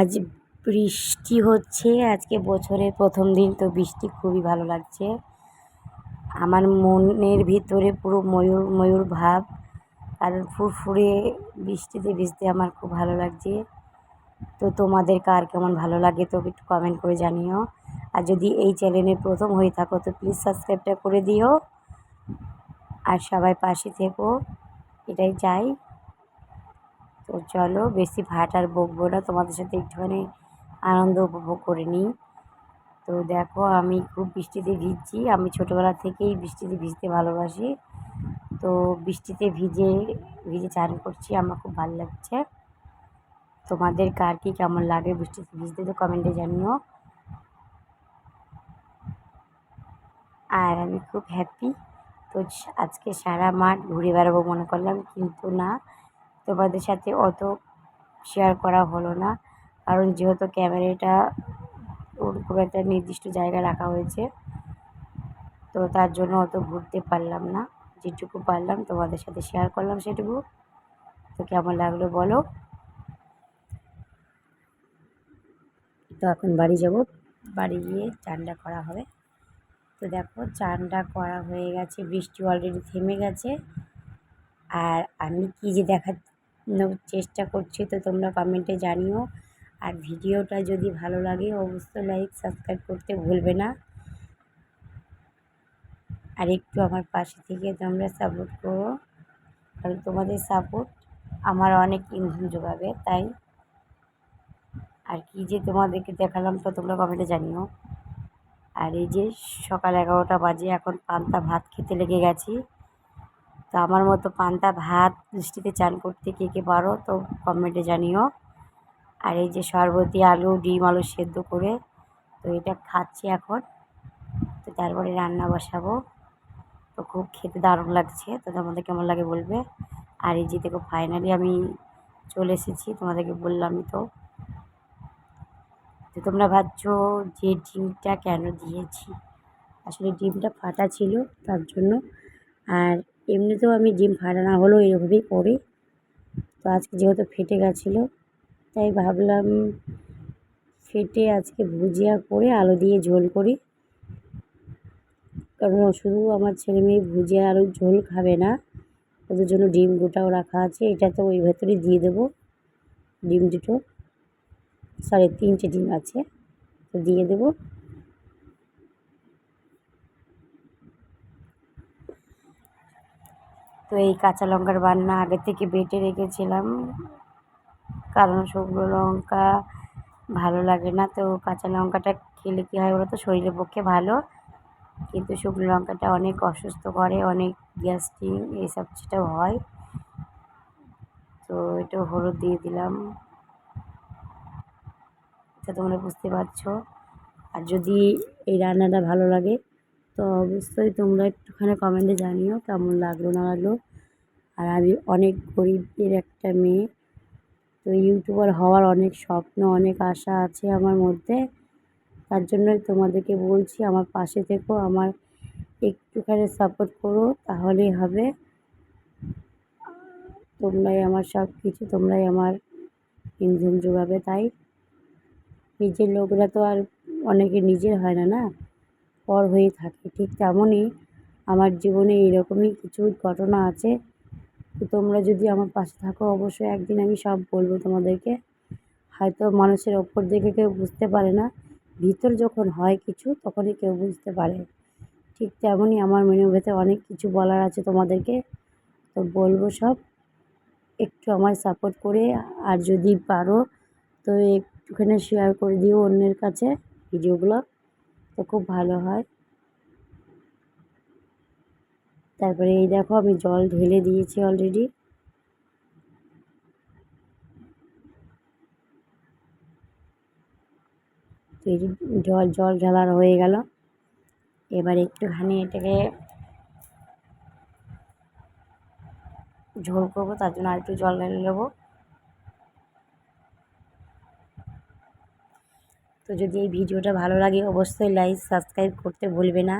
আজ বৃষ্টি হচ্ছে, আজকে বছরের প্রথম দিন, তো বৃষ্টি খুবই ভালো লাগছে। আমার মনের ভিতরে পুরো ময়ূর ময়ূর ভাব কারণ ফুরফুরে বৃষ্টিতে ভিজতে আমার খুব ভালো লাগছে। তো তোমাদের কার কেমন ভালো লাগে তো একটু কমেন্ট করে জানিও। আর যদি এই চ্যানেলে প্রথম হয়ে থাকো, তো প্লিজ সাবস্ক্রাইবটা করে দিও। আর সবাই পাশে থেকো। এটাই চাই। তো চলো বেশি ভাট আর বকবো না, তোমাদের সাথে একটুখানি আনন্দ উপভোগ করে নিই। তো দেখো আমি খুব বৃষ্টিতে ভিজছি, আমি ছোটোবেলা থেকেই বৃষ্টিতে ভিজতে ভালোবাসি। তো বৃষ্টিতে ভিজে ভিজে চান করছি, আমার খুব ভালো লাগছে। তোমাদের কার কী কেমন লাগে বৃষ্টিতে ভিজতে, তো কমেন্টে জানিও। আর আমি খুব হ্যাপি তো আজকে সারা মাঠ ঘুরে বেড়াবো মনে করলাম, কিন্তু না তোমাদের সাথে অত শেয়ার করা হলো না। কারণ যেহেতু ক্যামেরাটা ওরকম একটা নির্দিষ্ট জায়গায় রাখা হয়েছে, তো তার জন্য অত ঘুরতে পারলাম না। যেটুকু পারলাম তোমাদের সাথে শেয়ার করলাম সেটুকু। তো কেমন লাগল বলো? তো এখন বাড়ি যাব। বাড়ি গিয়ে চানটা করা হবে। তো দেখো, চানটা করা হয়ে গেছে, বৃষ্টি অলরেডি থেমে গেছে। আর আমি কী যে দেখানোর চেষ্টা করছি তো তোমরা কমেন্টে জানিও। আর ভিডিওটা যদি ভালো লাগে, অবশ্যই লাইক সাবস্ক্রাইব করতে ভুলবে না। আর একটু আমার পাশে থেকে তোমরা সাপোর্ট করো। কারণ তোমাদের সাপোর্ট আমার অনেক ইন্ধন যোগাবে, তাই। আর কি যে তোমাদেরকে দেখালাম তো তোমরা কমেন্টে জানিও। আর এই যে সকাল এগারোটা বাজে, এখন পান্তা ভাত খেতে লেগে গেছি। তো আমার মতো পান্তা ভাত বৃষ্টিতে চান করতে কে কে পারো তো কমেন্টে জানিও। আর এই যে শরবতি, আলু, ডিম, আলু সেদ্ধ করে তো এটা খাচ্ছি এখন। তো তারপরে রান্না বসাবো। তো খুব খেতে দারুণ লাগছে। তো তোমাদের কেমন লাগে বলবে? আর এই যে দেখো ফাইনালি আমি চলে এসেছি, তোমাদেরকে বললামই তো। তো তোমরা ভাবছ যে ডিমটা কেন দিয়েছি? আসলে ডিমটা ফাটা ছিল তার জন্য। আর এমনিতেও আমি ডিম ফাটা না হলেও এরকমই করি। তো আজকে যেহেতু ফেটে গেছিল, তাই ভাবলাম ফেটে আজকে ভুজিয়া করে আলু দিয়ে ঝোল করি। কারণ শুধু আমার ছেলে মেয়ে ভুজিয়া আলুর ঝোল খাবে না, ওদের জন্য ডিম গোটাও রাখা আছে, এটা তো ওই ভেতরে দিয়ে দেবো, ডিম দুটো। সরি তিনটে ডিম আছে, তো দিয়ে দেবো। তো এই কাঁচা লঙ্কার বান্না আগে থেকে বেটে রেখেছিলাম। কারণ শুকনো লঙ্কা ভালো লাগে না, তো কাঁচা লঙ্কাটা খেলে কী হয় বলো তো শরীরের পক্ষে ভালো। কিন্তু শুকনো লঙ্কাটা অনেক অসুস্থ করে, অনেক গ্যাস্ট্রিক এইসব সেটাও হয়। তো এটা হলুদ দিয়ে দিলাম। এটা তোমরা বুঝতে পারছ। আর যদি এই রান্নাটা ভালো লাগে তো অবশ্যই তোমরা একটুখানি কমেন্টে জানিও কেমন লাগল, না লাগল। আর আমি অনেক গরিবের একটা মেয়ে, তো ইউটিউবার হওয়ার অনেক স্বপ্ন, অনেক আশা আছে আমার মধ্যে। তার জন্যই তোমাদেরকে বলছি, আমার পাশে থেকো, আমার একটুখানি সাপোর্ট করো, তাহলেই হবে। তোমরাই আমার সব কিছু তোমরাই আমার ইন্ধন যোগাবে, তাই? নিজের লোকরা তো আর অনেকে নিজের হয় না না? পর হয়ে থাকে। ঠিক তেমনই আমার জীবনে এরকমই কিছু ঘটনা আছে। তো তোমরা যদি আমার পাশে থাকো, অবশ্যই একদিন আমি সব বলব তোমাদেরকে। হয়তো মানুষের ওপর দেখে কেউ বুঝতে পারে না। ভিতর যখন হয় কিছু, তখনই কেউ বুঝতে পারে। ঠিক তেমনই আমার মনের ভেতরে অনেক কিছু বলার আছে তোমাদেরকে। তো বলব সব। একটু আমায় সাপোর্ট করে, আর যদি পারো, তো একটুখানি শেয়ার করে দিও অন্যের কাছে ভিডিওগুলো। তো খুব ভালো হয়। তারপরে এই দেখো আমি জল ঢেলে দিয়েছি অলরেডি জল জল ঢালার হয়ে গেল। এবার একটুখানি এটাকে ঝোল করব, তার জন্য আর একটু জল ঢেলে নেব। তো যদি এই ভিডিওটা ভালো লাগে, অবশ্যই লাইক সাবস্ক্রাইব করতে ভুলবে না।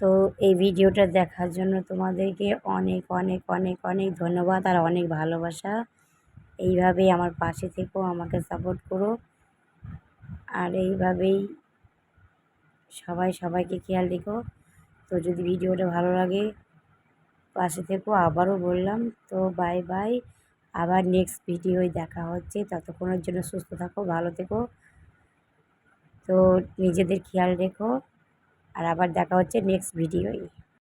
তো এই ভিডিওটা দেখার জন্য তোমাদেরকে অনেক অনেক অনেক অনেক ধন্যবাদ আর অনেক ভালোবাসা। এইভাবেই আমার পাশে থেকো, আমাকে সাপোর্ট করো। আর এইভাবেই সবাই সবাইকে খেয়াল রেখো। তো যদি ভিডিওটা ভালো লাগে, পাশে থেকো, আবারও বললাম। তো বাই বাই আবার নেক্সট ভিডিওয় দেখা হচ্ছে। ততক্ষণের জন্য সুস্থ থাকো, ভালো থেকো। তো নিজেদের খেয়াল রেখো। আর আবার দেখা হচ্ছে নেক্সট ভিডিওয়